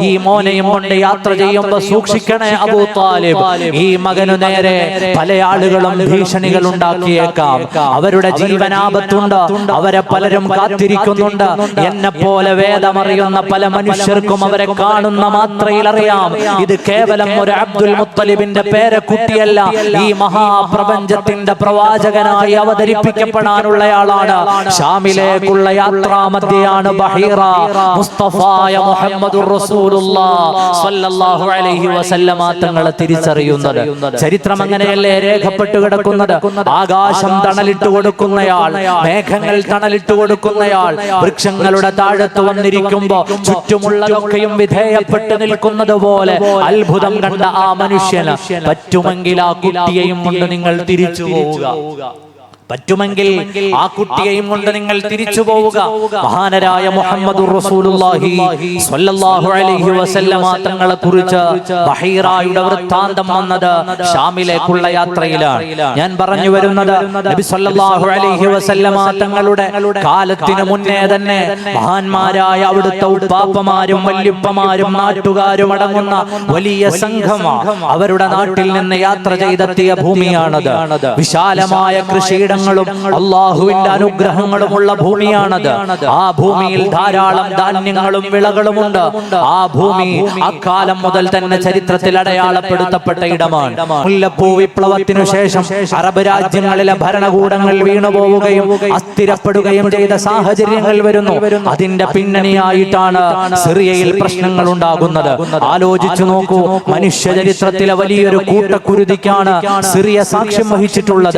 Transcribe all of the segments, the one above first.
ഈ മോനെയും കൊണ്ട് യാത്ര ചെയ്യുമ്പോ സൂക്ഷിക്കണേ അബൂ താലിബ്. ഈ മകനു നേരെ പല ആളുകളും ഭീഷണികൾ ഉണ്ടാക്കിയേക്കാം. അവരുടെ ജീവനാപത്തുണ്ട്. അവരെ പലരും കാത്തിരിക്കുന്നുണ്ട്. എന്നെ പോലെ വേദമറിയുന്ന പല മനുഷ്യർക്കും അവരെ കാണുന്ന മാത്രയിൽ അറിയാം. ഇത് കേവലം ഒരു അബ്ദുൽ മുത്തലിബിന്റെ പേരക്കുട്ടിയല്ല ഈ മഹാപ്രപഞ്ചത്തിന്റെ പ്രവാചകനായി അവതരിപ്പിക്കപ്പെടാനുള്ളയാളാണ്. ഷാമിലേക്കുള്ള യാത്രാമധ്യയാണ് ബഹീറ. മുസ്തഫായ മുഹമ്മദ് വസല്ലമ തങ്ങളെ തിരിച്ചറിയുന്നത്. ചരിത്രം അങ്ങനെയല്ലേ രേഖപ്പെട്ടു കിടക്കുന്നത്? ആകാശം തണലിട്ട് കൊടുക്കുന്നയാൾ മേഘങ്ങൾ തണലിട്ട് കൊടുക്കുന്നയാൾ വൃക്ഷങ്ങളുടെ താഴത്ത് വന്നിരിക്കുമ്പോ ചുറ്റുമുള്ളതൊക്കെയും വിധേയപ്പെട്ട് നിൽക്കുന്നത് പോലെ അത്ഭുതം കണ്ട ആ മനുഷ്യന് പറ്റുമെങ്കിൽ ആ കുട്ടിയെയും കൊണ്ട് നിങ്ങൾ തിരിച്ചു പോവുക. പറ്റുമെങ്കിൽ ആ കുട്ടിയെയും കൊണ്ട് നിങ്ങൾ തിരിച്ചു പോവുക. മഹാനരായ മുഹമ്മദ് റസൂലുള്ളാഹി സ്വല്ലല്ലാഹു അലൈഹി വസല്ലമ തങ്ങളെ കുറിച്ച് ബഹീറായുടെ വൃത്താന്തം വന്നത് ഷാമിലേക്കുള്ള യാത്രയിലാണ്. ഞാൻ പറഞ്ഞു വരുന്നത് നബി സ്വല്ലല്ലാഹു അലൈഹി വസല്ലമ തങ്ങളുടെ കാലത്തിന് മുന്നേ തന്നെ മഹാന്മാരായ അവിടുത്തെ ഉപ്പാപ്പമാരും വല്യുപ്പമാരും നാട്ടുകാരും അടങ്ങുന്ന വലിയ സംഘം അവരുടെ നാട്ടിൽ നിന്ന് യാത്ര ചെയ്തെത്തിയ ഭൂമിയാണത്. വിശാലമായ കൃഷിയിടങ്ങളും അള്ളാഹുവിന്റെ അനുഗ്രഹങ്ങളുമുള്ള ഭൂമിയാണത്. ആ ഭൂമിയിൽ ധാരാളം ധാന്യങ്ങളും വിളകളുമുണ്ട്. ആ ഭൂമി അക്കാലം മുതൽ തന്നെ ചരിത്രത്തിൽ അടയാളപ്പെടുത്തപ്പെട്ട ഇടമാണ്. മുല്ലപ്പൂ വിപ്ലവത്തിനു ശേഷം അറബ് രാജ്യങ്ങളിലെ ഭരണകൂടങ്ങൾ വീണുപോവുകയും അസ്ഥിരപ്പെടുകയും ചെയ്ത സാഹചര്യങ്ങൾ വരുന്നു. അതിന്റെ പിന്നണിയായിട്ടാണ് സിറിയയിൽ പ്രശ്നങ്ങൾ ഉണ്ടാകുന്നത് ആലോചിച്ചു നോക്കൂ മനുഷ്യ ചരിത്രത്തിലെ വലിയൊരു കൂട്ടക്കുരുതിക്കാണ് സിറിയ സാക്ഷ്യം വഹിച്ചിട്ടുള്ളത്.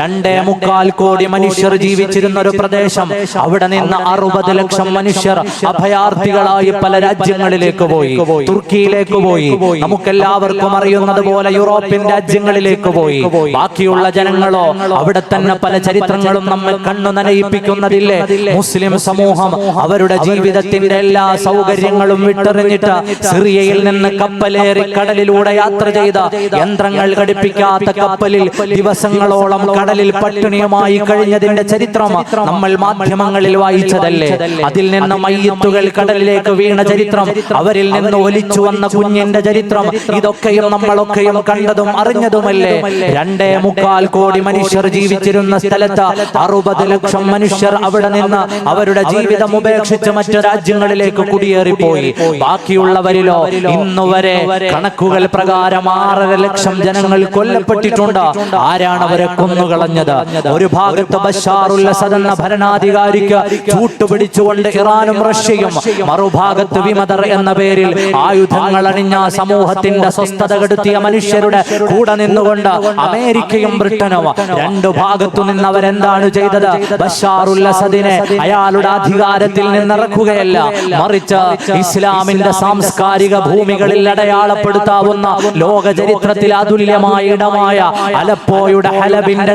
രണ്ടേ മുക്കാൽ കോടി മനുഷ്യർ ജീവിച്ചിരുന്ന ഒരു പ്രദേശം. അവിടെ നിന്ന് അറുപത് ലക്ഷം മനുഷ്യർ അഭയാർത്ഥികളായി പല രാജ്യങ്ങളിലേക്ക് പോയി. തുർക്കിയിലേക്ക് പോയി. നമുക്കെല്ലാവർക്കും അറിയുന്നത് പോലെ യൂറോപ്യൻ രാജ്യങ്ങളിലേക്ക് പോയി. ബാക്കിയുള്ള ജനങ്ങളോ അവിടെ തന്നെ പല ചരിത്രങ്ങളും നമ്മൾ കണ്ണു നനയിപ്പിക്കുന്നതില്ലേ? മുസ്ലിം സമൂഹം അവരുടെ ജീവിതത്തിന്റെ എല്ലാ സൗകര്യങ്ങളും വിട്ടെറിഞ്ഞിട്ട് സിറിയയിൽ നിന്ന് കപ്പലേറി കടലിലൂടെ യാത്ര ചെയ്ത യന്ത്രങ്ങൾ ഘടിപ്പിക്കാത്ത കപ്പലിൽ ദിവസങ്ങളോളം കടലിൽ പട്ടിണിയുമായി കഴിഞ്ഞതിന്റെ ചരിത്രം നമ്മൾ മാധ്യമങ്ങളിൽ വായിച്ചതല്ലേ? അതിൽ നിന്ന് മയ്യത്തുകൾ കടലിലേക്ക് വീണ ചരിത്രം അവരിൽ നിന്ന് ഒലിച്ചു വന്ന കുഞ്ഞിന്റെ ചരിത്രം ഇതൊക്കെയും നമ്മളൊക്കെയും കണ്ടതും അറിഞ്ഞതുമല്ലേ? രണ്ടേ മുക്കാൽ കോടി മനുഷ്യർ ജീവിച്ചിരുന്ന സ്ഥലത്ത് അറുപത് ലക്ഷം മനുഷ്യർ അവിടെ നിന്ന് അവരുടെ ജീവിതം ഉപേക്ഷിച്ച് മറ്റു രാജ്യങ്ങളിലേക്ക് കുടിയേറിപ്പോയി. ബാക്കിയുള്ളവരിലോ ഇന്നുവരെ കണക്കുകൾ പ്രകാരം ആറര ലക്ഷം ജനങ്ങൾ കൊല്ലപ്പെട്ടിട്ടുണ്ട്. ആരാണ് അവരെ കൊന്നുകളഞ്ഞത്? ഒരു ഭാഗത്ത് ബഷാറുൽ അസദ് എന്ന ഭരണാധികാരിക്ക് ചൂട്ടുപിടിച്ചുകൊണ്ട് ഇറാനും റഷ്യയും മറുഭാഗത്ത് വിമതർ എന്ന പേരിൽ ആയുധങ്ങൾ അണിഞ്ഞ സമൂഹത്തിന്റെ സ്വസ്ഥത കെടുത്തിയ മനുഷ്യരുടെ കൂടെ നിന്നുകൊണ്ട് അമേരിക്കയും ബ്രിട്ടനും രണ്ടു ഭാഗത്തു നിന്ന് അവരെന്താണ് ചെയ്തത്? ബഷാറുൽ അസദിനെ അയാളുടെ അധികാരത്തിൽ നിന്നിറക്കുകയല്ല. മറിച്ച് ഇസ്ലാമിന്റെ സാംസ്കാരിക ഭൂമികളിൽ അടയാളപ്പെടുത്താവുന്ന ലോക ചരിത്രത്തിൽ അതുല്യമായ ഇടമായ അലപ്പോയുടെ ഹലബിന്റെ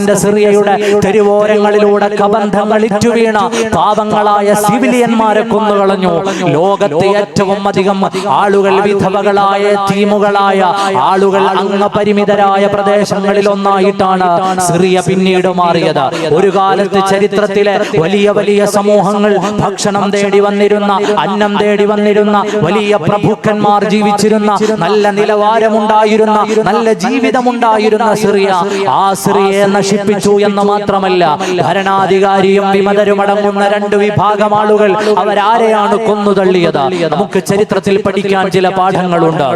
ഡമാസ്കസിന്റെ സിറിയയുടെ തെരുവോരങ്ങളിലൂടെ കബന്ധങ്ങൾ ഇറ്റുവീണ പാവങ്ങളായ സിവിലിയന്മാരെ കൊന്നുകളഞ്ഞു ലോകത്തെ ഏറ്റവും അധികം ആളുകൾ വിധവകളായ ടീമുകളായ ആളുകൾ അംഗപരിമിതരായ പ്രദേശങ്ങളിൽ ഒന്നായിട്ടാണ് സിറിയ പിന്നീട് മാറിയത്. ഒരു കാലത്ത് ചരിത്രത്തിലെ വലിയ വലിയ സമൂഹങ്ങൾ ഭക്ഷണം തേടി വന്നിരുന്ന അന്നം തേടി വന്നിരുന്ന വലിയ പ്രഭുക്കന്മാർ ജീവിച്ചിരുന്ന നല്ല നിലവാരമുണ്ടായിരുന്ന നല്ല ജീവിതമുണ്ടായിരുന്ന സിറിയ. ആ സിറിയയെ നശിപ്പിച്ചു എന്ന് മാത്രമല്ല ഭരണാധികാരിയും വിമതരും അടങ്ങുന്ന രണ്ട് വിഭാഗം ആളുകൾ അവരാരെയാണ് കൊന്നുതള്ളിയത് നമുക്ക് ചരിത്രത്തിൽ പഠിക്കാൻ ചില പാഠങ്ങളുണ്ട്.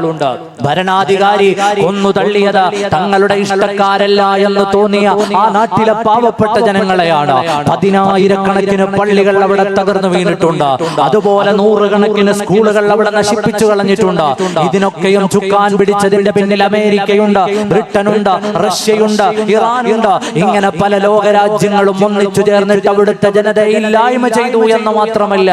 ഭരണാധികാരി കൊന്നു തള്ളിയത് തങ്ങളുടെ ഇഷ്ടക്കാരല്ല എന്ന് തോന്നിയ ആ നാട്ടിലെ പാവപ്പെട്ട ജനങ്ങളെയാണ്. പതിനായിരക്കണക്കിന് പള്ളികൾ അവിടെ തകർന്നു വീണിട്ടുണ്ട്. അതുപോലെ നൂറുകണക്കിന് സ്കൂളുകൾ അവിടെ നശിപ്പിച്ചു കളഞ്ഞിട്ടുണ്ട്. ഇതിനൊക്കെയും ചുക്കാൻ പിടിച്ചതിന്റെ പിന്നിൽ അമേരിക്കയുണ്ട് ബ്രിട്ടനുണ്ട് റഷ്യയുണ്ട് ഇറാനുണ്ട് ഇങ്ങനെ പല ലോകരാജ്യങ്ങളും ഒന്നിച്ചു ചേർന്നിട്ട് അവിടുത്തെ ജനതയെ ഇല്ലായ്മ ചെയ്തു എന്ന് മാത്രമല്ല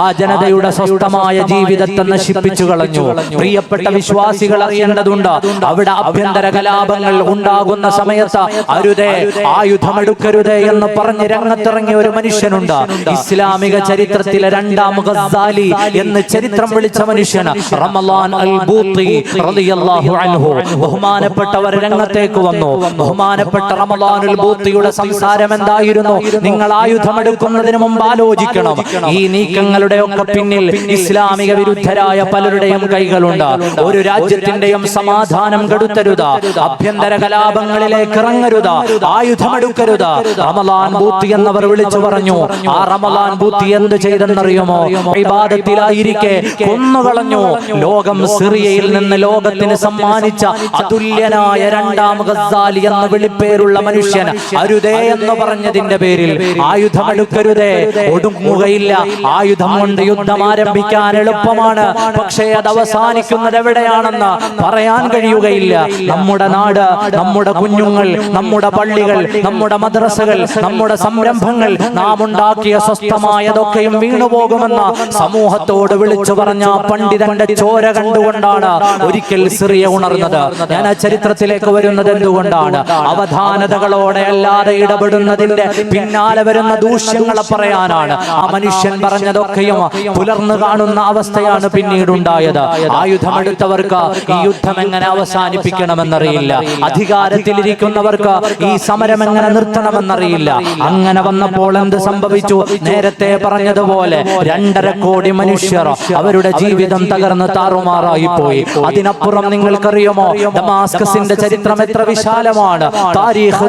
ആ ജനതയുടെ സ്വസ്ഥമായ ജീവിതത്തെ നശിപ്പിച്ചു കളഞ്ഞു. പ്രിയപ്പെട്ട വിശ്വാസികൾ അറിയേണ്ടതുണ്ട്. അവിടെ ആഭ്യന്തര കലാപങ്ങൾ ഉണ്ടാകുന്ന സമയത്ത് അരുതേ ആയുധമെടുക്കരുതേ എന്ന് പറഞ്ഞ് രംഗത്തിറങ്ങിയ ഒരു മനുഷ്യനുണ്ട്. ഇസ്ലാമിക ചരിത്രത്തിലെ രണ്ടാം ഗസ്സാലി എന്ന് ചരിത്രം വിളിച്ച മനുഷ്യൻ റമലാൻ അൽ ബൂത്തി റളിയല്ലാഹു അൻഹു. ബഹുമാനപ്പെട്ടവർ രംഗത്തേക്ക് വന്നു. ബഹുമാനപ്പെട്ട റമലാൻ ബൂത്തിയുടെ സംസാരം എന്തായിരുന്നു? നിങ്ങൾ ആയുധമെടുക്കുന്നതിന് മുമ്പ് ആലോചിക്കണം. ഈ നീക്കങ്ങളുടെ ഒക്കെ പിന്നിൽ ഇസ്ലാമിക വിരുദ്ധരായ പലരുടെയും കൈകളുണ്ട്. ഒരു രാജ്യത്തിന്റെയും സമാധാനം കെടുത്തരുത്. ആഭ്യന്തര കലാപങ്ങളിലേക്ക് ഇറങ്ങരുത്. ആയുധമെടുക്കരുത്. റമലാൻ ബൂത്തി എന്നവർ വിളിച്ചു പറഞ്ഞു. ആ റമലാൻ ബൂത്തി എന്ത് ചെയ്തെന്നറിയുമോ വിവാദത്തിലായിരിക്കെ കൊന്നുകളഞ്ഞു. ലോകം സിറിയയിൽ നിന്ന് ലോകത്തിന് സമ്മാനിച്ച അതുല്യനായ രണ്ടാം ഗസാലി എന്ന വിളിപ്പേരുള്ള മനുഷ്യൻ അരുതേ എന്ന് പറഞ്ഞതിന്റെ പേരിൽ ആയുധമെടുക്കരുതേ. ഒടുങ്ങുകയില്ല. ആയുധം കൊണ്ട് യുദ്ധം ആരംഭിക്കാൻ എളുപ്പമാണ്. പക്ഷേ അത് അവസാനിക്കുന്നത് എവിടെയാണെന്ന് പറയാൻ കഴിയുകയില്ല. നമ്മുടെ നാട് നമ്മുടെ കുഞ്ഞുങ്ങൾ നമ്മുടെ പള്ളികൾ നമ്മുടെ മദ്രസകൾ നമ്മുടെ സംരംഭങ്ങൾ നാം ഉണ്ടാക്കിയ സ്വസ്ഥമായതൊക്കെയും വീണുപോകുമെന്ന് സമൂഹത്തോട് വിളിച്ചു പറഞ്ഞ പണ്ഡിതന്റെ ചോര കണ്ടുകൊണ്ടാണ് ഒരിക്കൽ സിറിയ ഉണർന്നത്. ഞാൻ ആ ചരിത്രത്തിലേക്ക് വരുന്നത് എന്തുകൊണ്ടാണ് അവധാനതകളോടെ അല്ലാതെ ഇടപെടുന്നതിന്റെ പിന്നാലെ വരുന്ന ദൂഷ്യങ്ങളെ പറയാനാണ്. ആ മനുഷ്യൻ പറഞ്ഞതൊക്കെയും പുലർന്നു കാണുന്ന അവസ്ഥയാണ് പിന്നീട് ഉണ്ടായത് ആയുധമെടുത്തവർക്ക് ഈ യുദ്ധം എങ്ങനെ അവസാനിപ്പിക്കണമെന്നറിയില്ല. അധികാരത്തിലിരിക്കുന്നവർക്ക് ഈ സമരം എങ്ങനെ നിർത്തണമെന്നറിയില്ല. അങ്ങനെ വന്നപ്പോൾ എന്ത് സംഭവിച്ചു? നേരത്തെ പറഞ്ഞതുപോലെ രണ്ടര കോടി മനുഷ്യർ അവരുടെ ജീവിതം തകർന്ന് താറുമാറായി പോയി. അതിനപ്പുറം നിങ്ങൾക്കറിയുമോ? ഡമാസ്കസിന്റെ ചരിത്രം എത്ര വിശാലമാണ്. താരീഖ്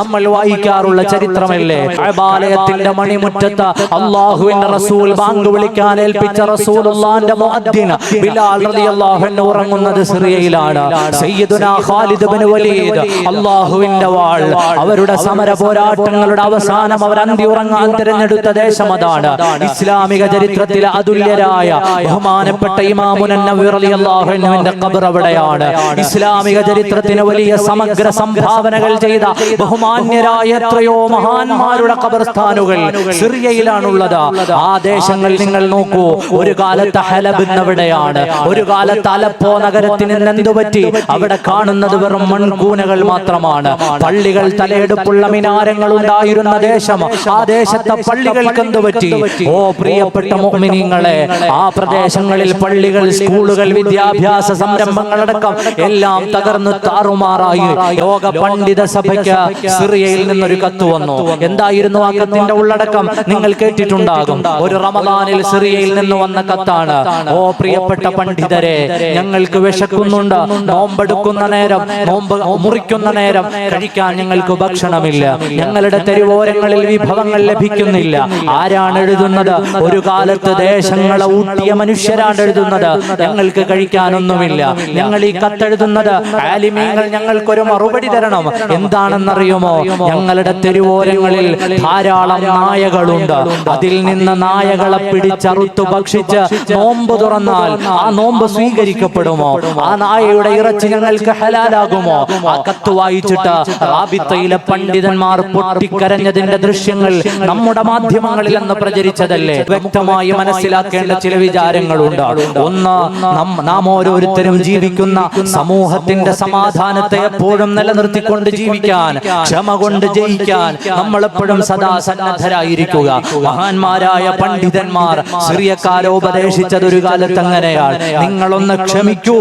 നമ്മൾ വായിക്കാറുള്ള ചരിത്രമല്ലേ? കഅബാലയത്തിന്റെ മണിമുറ്റത്ത് അള്ളാഹുവിന്റെ റസൂൽ ബാങ്ക് വിളിക്കാൻ ഏൽപ്പിച്ച റസൂലുള്ളാന്റെ മുഅദ്ദിന ബിലാൽ റളിയല്ലാഹു അൻഹു ഉറങ്ങുന്നത് സിറിയയിലാണ്. സയ്യിദുനാ ഖാലിദ് ഇബ്നു വലീദ് അള്ളാഹുവിന്റെ വാൾ. അവരുടെ സമര പോരാട്ടങ്ങളുടെ അവസാനം അവർ അന്തി ഉറങ്ങാൻ തിരഞ്ഞെടുത്ത ദേശം അതാണ് ഇസ്ലാമിക ചരിത്രത്തിലെ അതുല്യരായ ബഹുമാനപ്പെട്ട ഇമാമുൻ നബി റളിയല്ലാഹു അൻഹുവിന്റെ ഖബർ അവിടെയാണ് ഇസ്ലാമിക ചരിത്രത്തിന് വലിയ സമഗ്ര സംഭാവനകൾ ചെയ്ത ബഹുമാന്യരായ എത്രയോ മഹാന്മാരുടെ കബർസ്ഥാനുകൾ സിറിയയിലാണുള്ളത്. ആ ദേശങ്ങൾ നിങ്ങൾ നോക്കൂ ഒരു കാലത്ത് ഹലബ് എന്നവിടെയാണ് ഒരു കാലത്ത് അലപ്പോ നഗരത്തിന് ഇന്ന് എന്തു പറ്റി? അവിടെ കാണുന്നത് വെറും മൺകൂനകൾ മാത്രമാണ്. പള്ളികൾ തലയെടുപ്പുള്ള മിനാരങ്ങൾ ഉണ്ടായിരുന്ന ദേശം. ആ ദേശത്തെ പള്ളികൾക്ക് എന്തു പറ്റി? ഓ പ്രിയപ്പെട്ട മോമിനിങ്ങളെ ആ പ്രദേശങ്ങളിൽ പള്ളികൾ സ്കൂളുകൾ വിദ്യാഭ്യാസ സംരംഭങ്ങളടക്കം എല്ലാം തകർന്നു താറുമാറായി. യോഗ പണ്ഡിത സഭയ്ക്ക് സിറിയയിൽ നിന്നൊരു കത്ത് വന്നു. എന്തായിരുന്നു ആ കത്തിന്റെ ഉള്ളടക്കം? നിങ്ങൾ കേട്ടിട്ടുണ്ടാകും. ഒരു റമദാനിൽ സിറിയയിൽ നിന്ന് വന്ന കത്താണ്. ഓ പ്രിയപ്പെട്ട പണ്ഡിതരെ ഞങ്ങൾക്ക് വിശക്കുന്നുണ്ട്. നോമ്പെടുക്കുന്ന നേരം നോമ്പ് മുറിക്കുന്ന നേരം കഴിക്കാൻ ഞങ്ങൾക്ക് ഭക്ഷണമില്ല. ഞങ്ങളുടെ തെരുവോരങ്ങളിൽ വിഭവങ്ങൾ ലഭിക്കുന്നില്ല. ആരാണ് എഴുതുന്നത്? ഒരു കാലത്ത് ദേശങ്ങളെ ഊട്ടിയ മനുഷ്യരാണ് എഴുതുന്നത്. ഞങ്ങൾക്ക് കഴിക്കാനൊന്നുമില്ല. ഞങ്ങൾ ഈ കത്തെഴുതുന്നത്. ആലിമീങ്ങൾ ഞങ്ങൾക്കൊരു മറുപടി തരണം. എന്താണെന്നറിയുമോ ഞങ്ങളുടെ തെരുവോരങ്ങളിൽ ധാരാളം നായകളുണ്ട്. അതിൽ നിന്ന് നായകളെ പിടിച്ചറുത്തു ഭക്ഷിച്ച് നോമ്പ് തുറന്നാൽ ആ നോമ്പ് സ്വീകരിക്കപ്പെടുമോ? ആ നായയുടെ ഇറച്ചി ഞങ്ങൾക്ക് ഹലാലാകുമോ? ആ കത്ത് വായിച്ചിട്ട് റാബിത്തയിലെ പണ്ഡിതന്മാർ പൊട്ടിക്കരഞ്ഞതിന്റെ ദൃശ്യങ്ങൾ നമ്മുടെ മാധ്യമങ്ങളിൽ അന്ന് പ്രചരിച്ചതല്ലേ? വ്യക്തമായി മനസ്സിലാക്കേണ്ട ചില വിചാരങ്ങളുണ്ട്. ഒന്ന് നം- ഓരോരുത്തരും ജീവിക്കുന്ന സമൂഹത്തിന്റെ സമാധാനത്തെ എപ്പോഴും നിലനിർത്തിക്കൊണ്ട് ജീവിക്കാൻ ക്ഷമ കൊണ്ട് ജയിക്കാൻ നമ്മളെപ്പോഴും സദാ സന്നദ്ധരായിരിക്കുക. മഹാന്മാരായ പണ്ഡിതന്മാർ സിറിയക്കാരെ ഉപദേശിച്ചത് ഒരു കാലത്ത് അങ്ങനെയാണ്. നിങ്ങളൊന്ന് ക്ഷമിക്കൂ.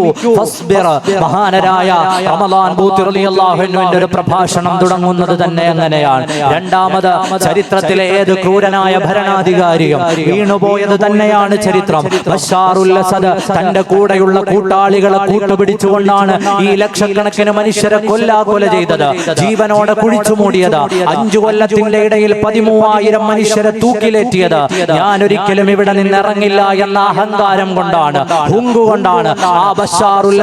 മഹാനരായ ഒരു പ്രഭാഷണം തുടങ്ങുന്നത് തന്നെ അങ്ങനെയാണ്. രണ്ടാമത് ചരിത്രത്തിലെ ഏത് ക്രൂരനായ ഭരണാധികാരിയും വീണുപോയത് തന്നെയാണ് ചരിത്രം. തന്റെ കൂടെയുള്ള കൂട്ടാളികളെ കൂട്ടുപിടിച്ചുകൊണ്ടാണ് ഈ ലക്ഷക്കണക്കിന് മനുഷ്യരെ കൊല്ലാ കൊല ചെയ്തത്. ജീവനോടെ കുഴിച്ചു മൂടിയത്. അഞ്ചു കൊല്ലത്തിന്റെ ഇടയിൽ പതിമൂവായിരം മനുഷ്യരെ തൂക്കിലേറ്റിയത്. ഞാൻ ഒരിക്കലും ഇവിടെ നിന്ന് ഇറങ്ങില്ല എന്ന അഹങ്കാരം കൊണ്ടാണ്. കൊണ്ടാണ്. ആ ബഷാറുൽ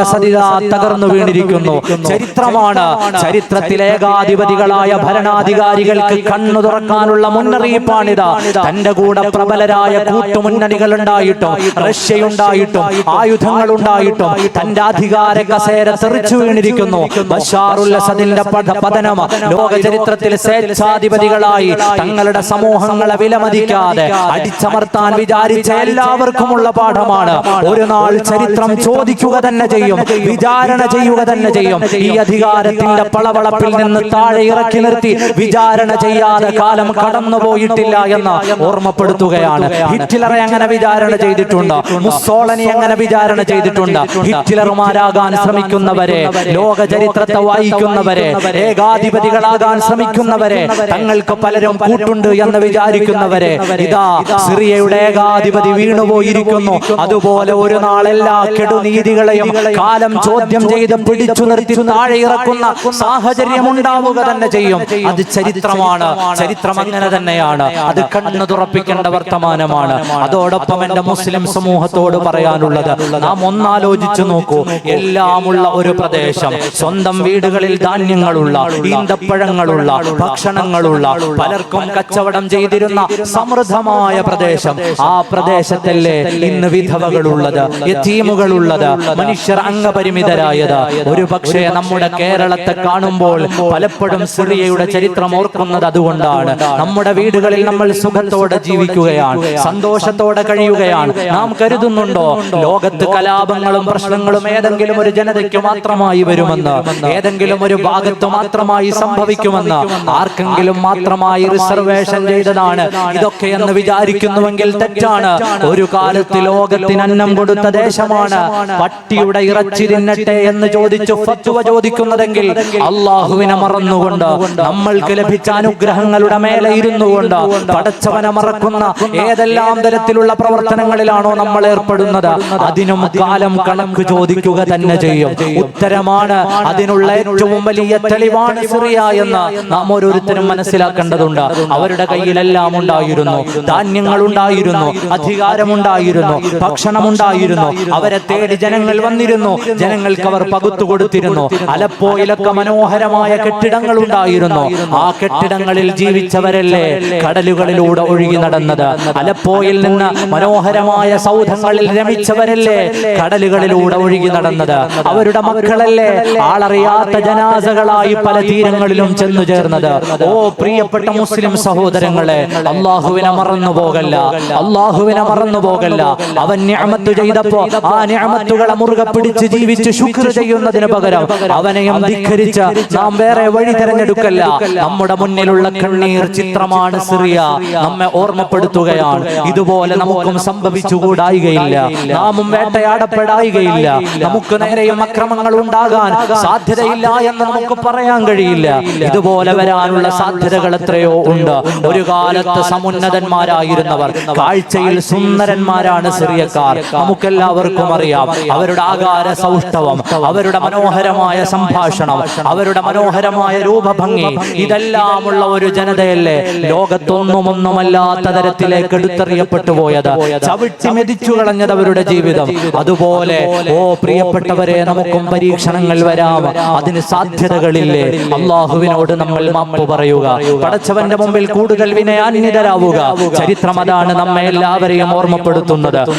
തകർന്നു വീണിരിക്കുന്നു. ചരിത്രമാണ്. ചരിത്രത്തിലെ ഏകാധിപതികളായ ഭരണാധികാരികൾക്ക് കണ്ണു തുറക്കാനുള്ള മുന്നറിയിപ്പാണിത്. തന്റെ കൂടെ പ്രബലരായ കൂട്ടുമുന്നണികൾ ഉണ്ടായിട്ടും റഷ്യയുണ്ടായിട്ടും ആയുധങ്ങൾ ഉണ്ടായിട്ടും തന്റെ അധികാര കസേര തെറിച്ചു വീണിരിക്കുന്നു. ബഷാറുൽ അസദിന്റെ പതനം ലോക ചരിത്രത്തിൽ സ്വേച്ഛാധിപതികളായി തങ്ങളുടെ സമൂഹങ്ങളെ വിലമതിക്കാതെ അടിച്ചമർത്താൻ വിചാരിച്ച എല്ലാവർക്കുമുള്ള പാഠമാണ്. ഒരു നാൾ ചരിത്രം ചോദിക്കുക തന്നെ ചെയ്യും വിചാരണ ചെയ്യുക തന്നെ ചെയ്യും. ഈ അധികാരത്തിന്റെ പളവളപ്പിൽ നിന്ന് താഴെ ഇറക്കി നിർത്തി വിചാരണ ചെയ്യാതെ കാലം കടന്നു പോയിട്ടില്ല എന്ന് ഓർമ്മപ്പെടുത്തുകയാണ്. ഹിറ്റ്ലറെ അങ്ങനെ വിചാരണ ചെയ്തിട്ടുണ്ട്. മുസോളനി അങ്ങനെ വിചാരണ ചെയ്തിട്ടുണ്ട്. ഹിറ്റ്ലർമാരാകാൻ ശ്രമിക്കുന്നവരെ ലോക ചരിത്രത്തെ വായിക്കുന്നവരെ ഏകാധിപതികളാകാൻ ശ്രമിക്കുന്നവരെ തങ്ങൾക്ക് പലരും കൂട്ടുണ്ട് എന്ന് വിചാരിക്കുന്നവരെ ഇതാ സിറിയയുടെ ഏകാധിപതി വീണുപോയിരിക്കുന്നു. അതുപോലെ ഒരു നാൾ എല്ലാ കെടുനീതികളെയും കാലം ചോദ്യം ചെയ്ത് പിടിച്ചു നിർത്തി താഴെ ഇറക്കുന്ന സാഹചര്യം ഉണ്ടാവുക തന്നെ ചെയ്യും. അത് ചരിത്രമാണ്. ചരിത്രം അങ്ങനെ തന്നെയാണ്. അത് കണ്ണു തുറപ്പിക്കേണ്ട വർത്തമാനമാണ്. അതോടൊപ്പം എന്റെ മുസ്ലിം സമൂഹത്തോട് പറയാനുള്ളത് നാം ഒന്നാലോചിച്ചു നോക്കൂ. എല്ലാമുള്ള ഒരു പ്രദേശം സ്വന്തം വീടുകളിൽ ധാന്യങ്ങളുള്ള ഈന്തപ്പഴങ്ങളുള്ള ഭക്ഷണങ്ങളുള്ള പലർക്കും കച്ചവടം ചെയ്തിരുന്ന സമൃദ്ധമായ പ്രദേശം. ആ പ്രദേശത്തല്ലേ ഇന്ന് വിധവകളുള്ളത് യത്തീമുകളുള്ളത് മനുഷ്യർ അംഗപരിമിതരായത്. ഒരു പക്ഷേ നമ്മുടെ കേരളത്തെ കാണുമ്പോൾ പലപ്പോഴും സിറിയയുടെ ചരിത്രം ഓർക്കുന്നത് അതുകൊണ്ടാണ്. നമ്മുടെ വീടുകളിൽ നമ്മൾ സുഖത്തോടെ ജീവിക്കുകയാണ്. സന്തോഷത്തോടെ കഴിയുകയാണ്. നാം കരുതുന്നുണ്ടോ? ലോകത്ത് കലാപങ്ങളും പ്രശ്നങ്ങളും ഏതെങ്കിലും ഒരു ജനതയ്ക്ക് മാത്രമായി വരുമെന്ന് ഏതെങ്കിലും ഒരു ഭാഗത്ത് മാത്രമായി സംഭവിക്കുമെന്ന് ആർക്കെങ്കിലും മാത്രമായി റിസർവേഷൻ ചെയ്തതാണ്. ഇതൊക്കെ എന്ന് വിചാരിക്കുന്നുവെങ്കിൽ തെറ്റാണ്. ഒരു കാലത്ത് ലോകത്തിന് അന്നം കൊടുത്ത ദേശമാണ്. പട്ടിയുടെ ഇറച്ചി തിന്നട്ടെ എന്ന് ചോദിച്ചു ഫത്വ ചോദിക്കുന്നതെങ്കിൽ അള്ളാഹുവിനെ മറന്നുകൊണ്ട് നമ്മൾക്ക് ലഭിച്ച അനുഗ്രഹങ്ങളുടെ മേലെ ഇരുന്നു കൊണ്ട് പടച്ചവനെ മറക്കുന്ന ഏതെല്ലാം തരത്തിലുള്ള പ്രവർത്തനങ്ങളിലാണോ നമ്മൾ ഏർപ്പെടുന്നത്? അതിനും കാലം കണക്ക് ചോദിക്കുക തന്നെ ചെയ്യും. ഉത്തരമാണ് അതിനുള്ള ഏറ്റവും വലിയ തെളിവാണ് സിറിയ എന്ന് നാം ഓരോരുത്തരും മനസ്സിലാക്കേണ്ടതുണ്ട്. അവരുടെ കയ്യിലെല്ലാം ഉണ്ടായിരുന്നു. ധാന്യങ്ങൾ ഉണ്ടായിരുന്നു. അധികാരമുണ്ടായിരുന്നു. ഭക്ഷണമുണ്ടായിരുന്നു അവരെ തേടി ജനങ്ങൾ വന്നിരുന്നു. ജനങ്ങൾക്ക് അവർ പകുത്തു കൊടുത്തിരുന്നു. അലപ്പോയിലൊക്കെ മനോഹരമായ കെട്ടിടങ്ങൾ ഉണ്ടായിരുന്നു. ആ കെട്ടിടങ്ങളിൽ ജീവിച്ചവരല്ലേ കടലുകളിലൂടെ ഒഴുകി നടന്നത്? അലപ്പോയിൽ നിന്ന് മനോഹരമായ സൗധങ്ങളിൽ രമിച്ചവരല്ലേ കടലുകളിലൂടെ ഒഴുകി നടന്നത്? അവരുടെ മക്കളല്ലേ? ആളറിയാത്ത ജനാസകളായി പല തീരങ്ങളിലും ചെന്നു ചേർന്നത്. ഓ പ്രിയപ്പെട്ട മുസ്ലിം സഹോദരങ്ങളെ അള്ളാഹുവിനെ മറന്നു പോകല്ല. അള്ളാഹുവിനെ മറന്നു പോകല്ല. അവൻ ഞാമത്ത് ചെയ്തപ്പോ ആ ഞാമത്തുകളെ മുറുകെ പിടിച്ച് ജീവിച്ച് ശുക്ർ ചെയ്യുന്നതിന് പകരം അവനെയും ധിഖരിച്ച് നാം വേറെ വഴി തിരഞ്ഞെടുക്കല്ല. നമ്മുടെ മുന്നിലുള്ള കണ്ണീർ ചിത്രമാണ് സിറിയ. നമ്മെ ഓർമ്മപ്പെടുത്തുകയാണ്. ഇതുപോലെ നമുക്കും സംഭവിച്ചുകൂടായികയില്ല. നാമും വേട്ടയാടപ്പെടായികയില്ല. നമുക്ക് നേരെയും അക്രമങ്ങൾ ഉണ്ടാകാൻ സാധ്യതയില്ല എന്ന് നമുക്ക് പറയാൻ കഴിയില്ല. ഇതുപോലെ വരാനുള്ള സാധ്യതകൾ എത്രയോ ഉണ്ട്. ഒരു കാലത്ത് സമുന്നതന്മാരായിരുന്നവർ കാഴ്ചയിൽ സുന്ദരന്മാരാണ് സിറിയക്കാർ. നമുക്കെല്ലാവർക്കും അറിയാം. അവരുടെ ആകാര സൗഷ്ഠവം അവരുടെ മനോഹരമായ സംഭാഷണം അവരുടെ മനോഹരമായ രൂപഭംഗി ഇതെല്ലാമുള്ള ഒരു ജനതയല്ലേ? ലോകത്തൊന്നുമൊന്നുമല്ലാത്ത തരത്തിലേക്ക് എടുത്തെറിയപ്പെട്ടു പോയത് ചവിട്ടി മെതിച്ചു കളഞ്ഞത് അവരുടെ ജീവിതം. അതുപോലെ ഓ പ്രിയപ്പെട്ടവരെ നമുക്കും പരീക്ഷണങ്ങൾ വരാം. അതിന് സാധ്യതകളില്ലേ. അള്ളാഹുവിനോട് നമ്മൾ മാപ്പ് പറയുക. പടച്ചവന്റെ മുമ്പിൽ കൂടുതൽ വിനയാന്യതരാവുക ചരിത്രം അതാണ് നമ്മെ എല്ലാവരെയും ഓർമ്മപ്പെടുത്തുന്നത്.